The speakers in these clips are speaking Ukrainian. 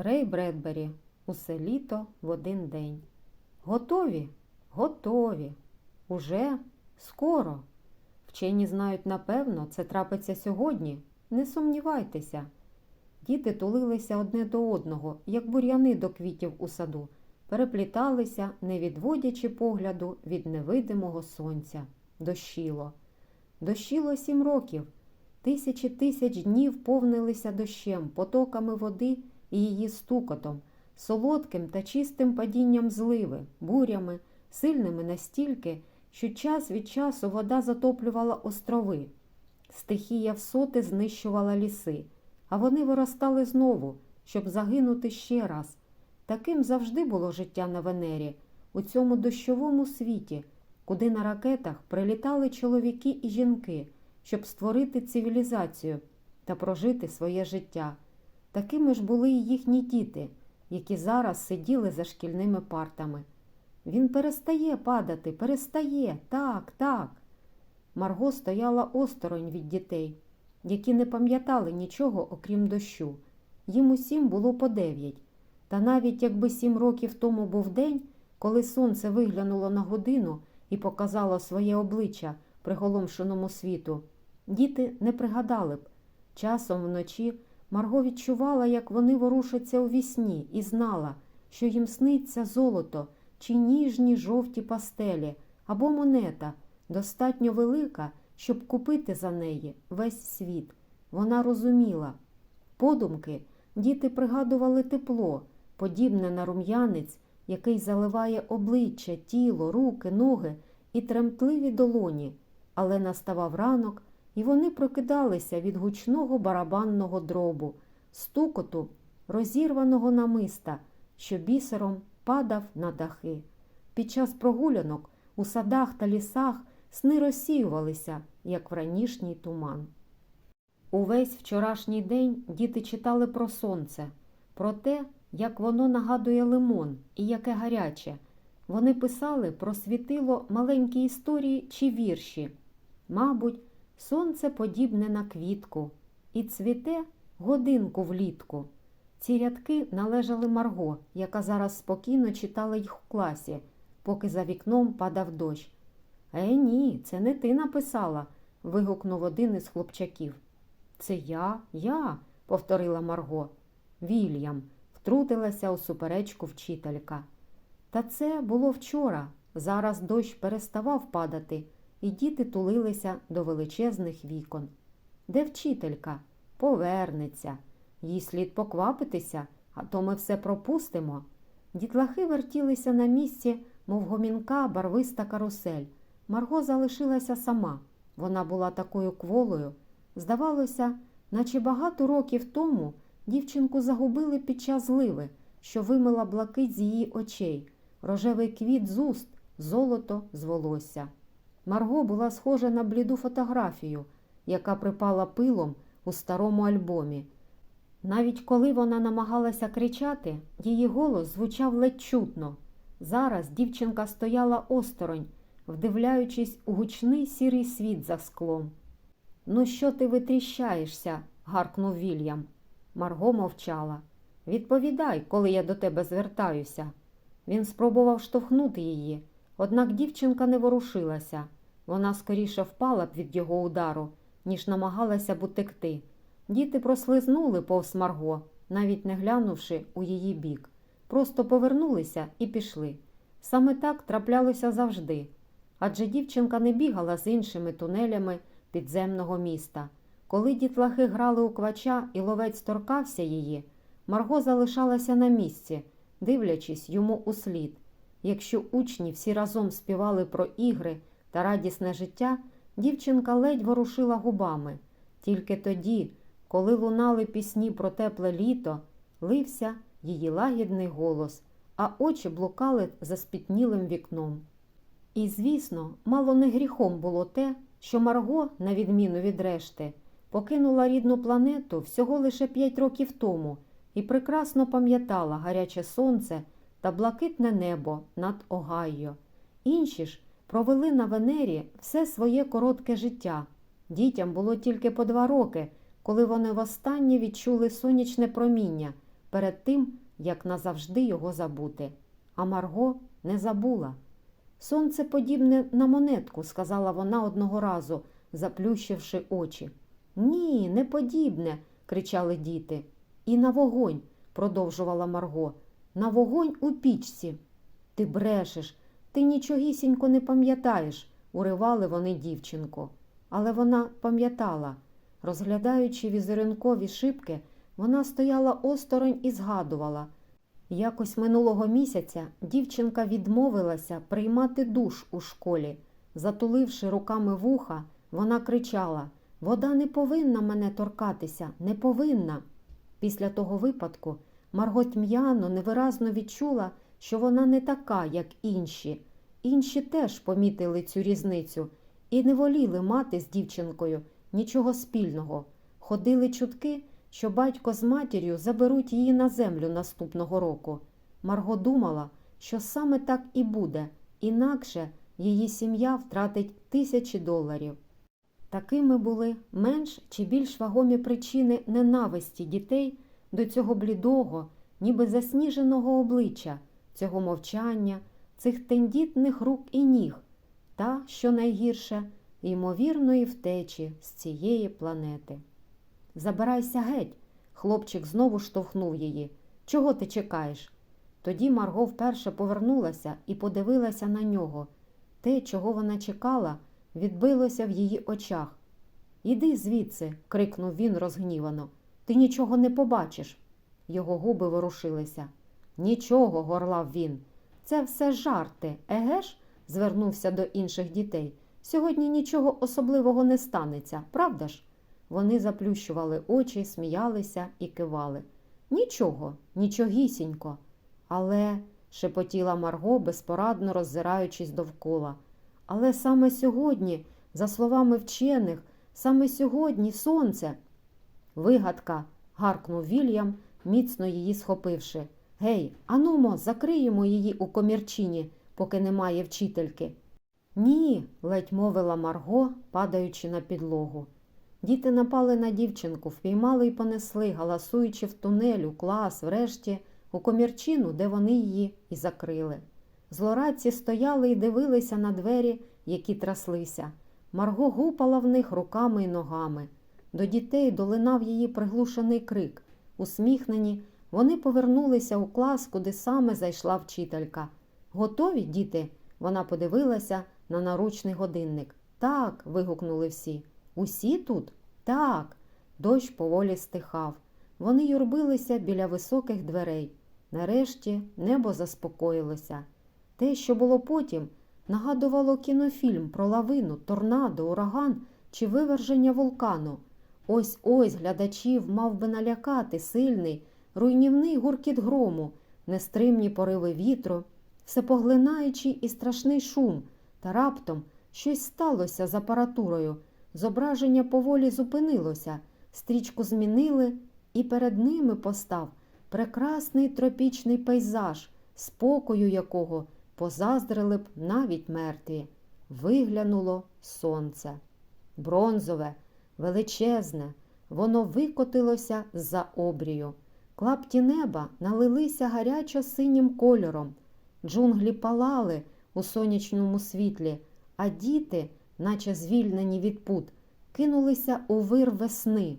Рей Бредбері. Усе літо в один день. Готові? Готові. Уже? Скоро. Вчені знають напевно, це трапиться сьогодні. Не сумнівайтеся. Діти тулилися одне до одного, як бур'яни до квітів у саду, перепліталися, не відводячи погляду від невидимого сонця. Дощило. Дощило сім років. Тисячі тисяч днів повнилися дощем, потоками води і її стукотом, солодким та чистим падінням зливи, бурями, сильними настільки, що час від часу вода затоплювала острови. Стихія всоти знищувала ліси, а вони виростали знову, щоб загинути ще раз. Таким завжди було життя на Венері, у цьому дощовому світі, куди на ракетах прилітали чоловіки і жінки, щоб створити цивілізацію та прожити своє життя. Такими ж були і їхні діти, які зараз сиділи за шкільними партами. Він перестає падати, перестає, так, так. Марго стояла осторонь від дітей, які не пам'ятали нічого, окрім дощу. Їм усім було по дев'ять. Та навіть якби сім років тому був день, коли сонце виглянуло на годину і показало своє обличчя приголомшеному світу, діти не пригадали б. Часом вночі Марго відчувала, як вони ворушаться у вісні, і знала, що їм сниться золото чи ніжні жовті пастелі або монета, достатньо велика, щоб купити за неї весь світ. Вона розуміла. Подумки діти пригадували тепло, подібне на рум'янець, який заливає обличчя, тіло, руки, ноги і тремтливі долоні, але наставав ранок, і вони прокидалися від гучного барабанного дробу, стукоту, розірваного намиста, що бісером падав на дахи. Під час прогулянок у садах та лісах сни розсіювалися, як вранішній туман. Увесь вчорашній день діти читали про сонце, про те, як воно нагадує лимон і яке гаряче. Вони писали про світило маленькі історії чи вірші. Мабуть, сонце подібне на квітку і цвіте годинку влітку. Ці рядки належали Марго, яка зараз спокійно читала їх у класі, поки за вікном падав дощ. Е, ні, це не ти написала, вигукнув один із хлопчаків. Це я, я, повторила Марго. Вільям, втрутилася у суперечку вчителька. Та це було вчора. Зараз дощ переставав падати, і діти тулилися до величезних вікон. Де вчителька? Повернеться. Їй слід поквапитися, а то ми все пропустимо. Дітлахи вертілися на місці, мов гомінка, барвиста карусель. Марго залишилася сама. Вона була такою кволою. Здавалося, наче багато років тому дівчинку загубили під час зливи, що вимила блакить з її очей, рожевий квіт з уст, золото з волосся. Марго була схожа на бліду фотографію, яка припала пилом у старому альбомі. Навіть коли вона намагалася кричати, її голос звучав ледь чутно. Зараз дівчинка стояла осторонь, вдивляючись у гучний сірий світ за склом. Ну, що ти витріщаєшся? гаркнув Вільям. Марго мовчала. Відповідай, коли я до тебе звертаюся. Він спробував штовхнути її, однак дівчинка не ворушилася. Вона скоріше впала б від його удару, ніж намагалася б утекти. Діти прослизнули повз Марго, навіть не глянувши у її бік. Просто повернулися і пішли. Саме так траплялося завжди. Адже дівчинка не бігала з іншими тунелями підземного міста. Коли дітлахи грали у квача і ловець торкався її, Марго залишалася на місці, дивлячись йому у слід. Якщо учні всі разом співали про ігри та радісне життя, дівчинка ледь ворушила губами. Тільки тоді, коли лунали пісні про тепле літо, лився її лагідний голос, а очі блукали за спітнілим вікном. І, звісно, мало не гріхом було те, що Марго, на відміну від решти, покинула рідну планету всього лише п'ять років тому і прекрасно пам'ятала гаряче сонце та блакитне небо над Огайо. Інші ж провели на Венері все своє коротке життя. Дітям було тільки по два роки, коли вони востаннє відчули сонячне проміння, перед тим, як назавжди його забути. А Марго не забула. Сонце подібне на монетку, сказала вона одного разу, заплющивши очі. Ні, не подібне, кричали діти. І на вогонь, продовжувала Марго, на вогонь у пічці. Ти брешеш, ти нічогісінько не пам'ятаєш, уривали вони дівчинку. Але вона пам'ятала. Розглядаючи візерункові шибки, вона стояла осторонь і згадувала. Якось минулого місяця дівчинка відмовилася приймати душ у школі. Затуливши руками вуха, вона кричала Вода не повинна мене торкатися, не повинна. Після того випадку Марго тьмяно невиразно відчула, що вона не така, як інші. Інші теж помітили цю різницю і не воліли мати з дівчинкою нічого спільного. Ходили чутки, що батько з матір'ю заберуть її на землю наступного року. Марго думала, що саме так і буде, інакше її сім'я втратить тисячі доларів. Такими були менш чи більш вагомі причини ненависті дітей до цього блідого, ніби засніженого обличчя, цього мовчання, цих тендітних рук і ніг, та, що найгірше, ймовірної втечі з цієї планети. Забирайся геть, хлопчик знову штовхнув її. Чого ти чекаєш? Тоді Марго вперше повернулася і подивилася на нього. Те, чого вона чекала, відбилося в її очах. Іди звідси, крикнув він розгнівано. Ти нічого не побачиш. Його губи ворушилися. Нічого, горлав він. Це все жарти, еге ж? звернувся до інших дітей. Сьогодні нічого особливого не станеться, правда ж? Вони заплющували очі, сміялися і кивали. Нічого, нічогісінько. Але, шепотіла Марго, безпорадно роззираючись довкола. Але саме сьогодні, за словами вчених, саме сьогодні сонце. Вигадка, гаркнув Вільям, міцно її схопивши. Гей, анумо, закриємо її у комірчині, поки немає вчительки. Ні, ледь мовила Марго, падаючи на підлогу. Діти напали на дівчинку, впіймали і понесли, галасуючи в тунель, у клас, врешті, у комірчину, де вони її і закрили. Злорадці стояли і дивилися на двері, які траслися. Марго гупала в них руками й ногами. До дітей долинав її приглушений крик. Усміхнені, вони повернулися у клас, куди саме зайшла вчителька. Готові, діти? Вона подивилася на наручний годинник. Так. вигукнули всі. Усі тут? Так. Дощ поволі стихав. Вони юрбилися біля високих дверей. Нарешті небо заспокоїлося. Те, що було потім, нагадувало кінофільм про лавину, торнадо, ураган чи виверження вулкану. Ось ось глядачів мав би налякати сильний, руйнівний гуркіт грому, нестримні пориви вітру, всепоглинаючий і страшний шум, та раптом щось сталося з апаратурою. Зображення поволі зупинилося, стрічку змінили, і перед ними постав прекрасний тропічний пейзаж, спокою якого позаздрили б навіть мертві. Виглянуло сонце. Бронзове, величезне, воно викотилося з-за обрію. Клапті неба налилися гарячо синім кольором. Джунглі палали у сонячному світлі, а діти, наче звільнені від пут, кинулися у вир весни.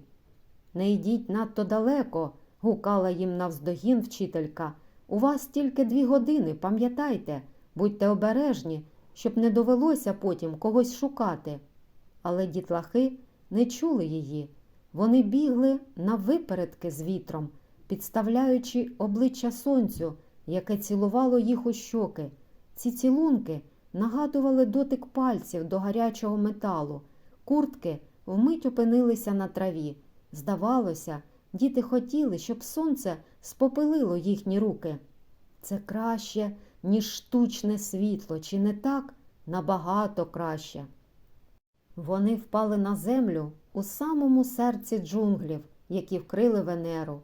Не йдіть надто далеко, гукала їм навздогін вчителька. У вас тільки дві години, пам'ятайте, будьте обережні, щоб не довелося потім когось шукати. Але дітлахи не чули її. Вони бігли на випередки з вітром, підставляючи обличчя сонцю, яке цілувало їх у щоки. Ці цілунки нагадували дотик пальців до гарячого металу. Куртки вмить опинилися на траві. Здавалося, діти хотіли, щоб сонце спопилило їхні руки. Це краще, ніж штучне світло, чи не так? Набагато краще. Вони впали на землю у самому серці джунглів, які вкрили Венеру.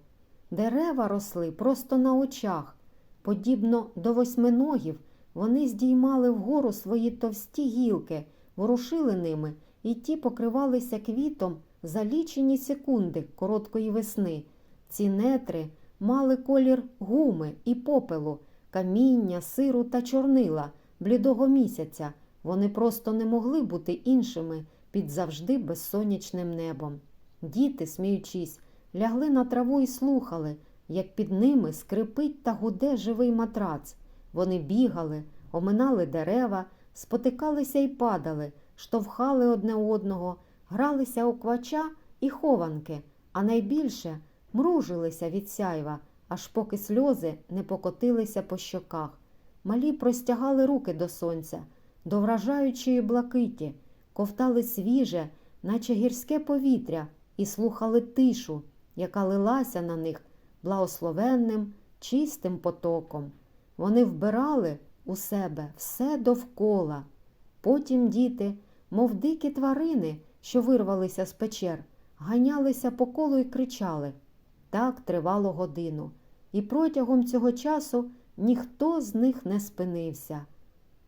Дерева росли просто на очах. Подібно до восьминогів, вони здіймали вгору свої товсті гілки, ворушили ними, і ті покривалися квітом за лічені секунди короткої весни. Ці нетри мали колір гуми і попелу, каміння, сиру та чорнила, блідого місяця. Вони просто не могли бути іншими під завжди безсонячним небом. Діти, сміючись, лягли на траву і слухали, як під ними скрипить та гуде живий матрац. Вони бігали, оминали дерева, спотикалися і падали, штовхали одне одного, гралися у квача і хованки, а найбільше мружилися від сяйва, аж поки сльози не покотилися по щоках. Малі простягали руки до сонця, до вражаючої блакиті, ковтали свіже, наче гірське повітря, і слухали тишу, яка лилася на них благословенним, чистим потоком. Вони вбирали у себе все довкола. Потім діти, мов дикі тварини, що вирвалися з печер, ганялися по колу і кричали. Так тривало годину, і протягом цього часу ніхто з них не спинився.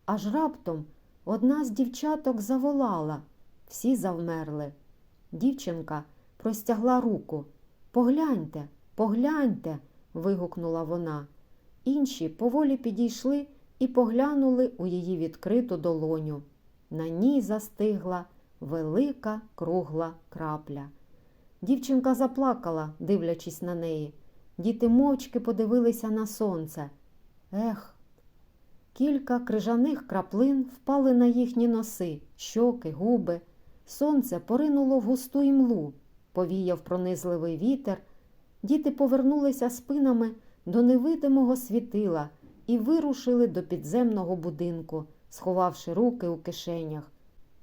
Аж раптом одна з дівчаток заволала, всі завмерли. Дівчинка простягла руку. Погляньте, погляньте. вигукнула вона. Інші поволі підійшли і поглянули у її відкриту долоню. На ній застигла велика кругла крапля. Дівчинка заплакала, дивлячись на неї. Діти мовчки подивилися на сонце. Ех, кілька крижаних краплин впали на їхні носи, щоки, губи. Сонце поринуло в густу імлу, повіяв пронизливий вітер. Діти повернулися спинами до невидимого світила і вирушили до підземного будинку, сховавши руки у кишенях.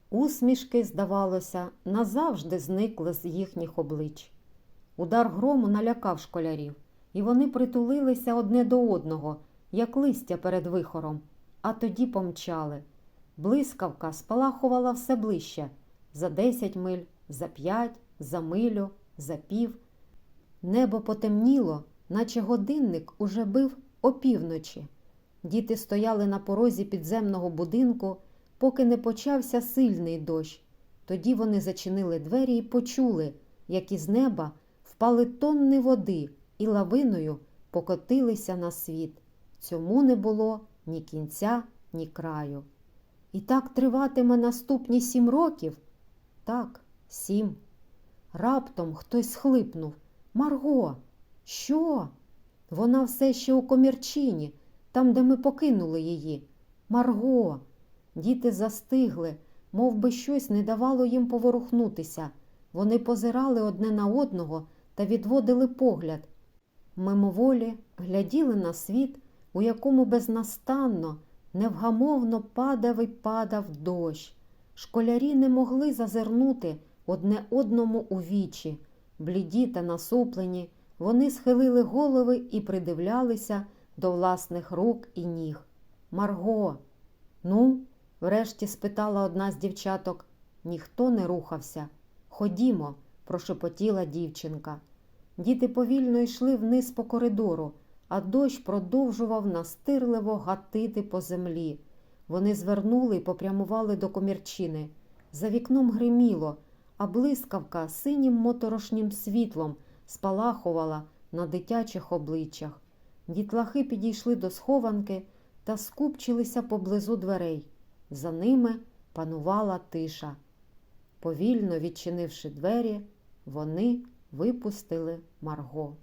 Усмішки, здавалося, назавжди зникли з їхніх облич. Удар грому налякав школярів, і вони притулилися одне до одного, як листя перед вихором, а тоді помчали. Блискавка спалахувала все ближче за десять миль, за п'ять, за милю, за пів. Небо потемніло, наче годинник уже бив опівночі. Діти стояли на порозі підземного будинку, поки не почався сильний дощ. Тоді вони зачинили двері і почули, як із неба впали тонни води і лавиною покотилися на світ. Цьому не було ні кінця, ні краю. І так триватиме наступні сім років? Так, сім. Раптом хтось схлипнув. Марго, що? Вона все ще у комірчині, там, де ми покинули її. Марго. Діти застигли, мов би щось не давало їм поворухнутися. Вони позирали одне на одного та відводили погляд. Мимоволі гляділи на світ, у якому безнастанно, невгамовно падав і падав дощ. Школярі не могли зазирнути одне одному у вічі. Бліді та насуплені, вони схилили голови і придивлялися до власних рук і ніг. Марго, ну, врешті спитала одна з дівчаток. Ніхто не рухався. Ходімо, прошепотіла дівчинка. Діти повільно йшли вниз по коридору, а дощ продовжував настирливо гатити по землі. Вони звернули і попрямували до комірчини. За вікном гриміло, а блискавка синім моторошнім світлом спалахувала на дитячих обличчях. Дітлахи підійшли до схованки та скупчилися поблизу дверей. За ними панувала тиша. Повільно відчинивши двері, вони випустили Марго.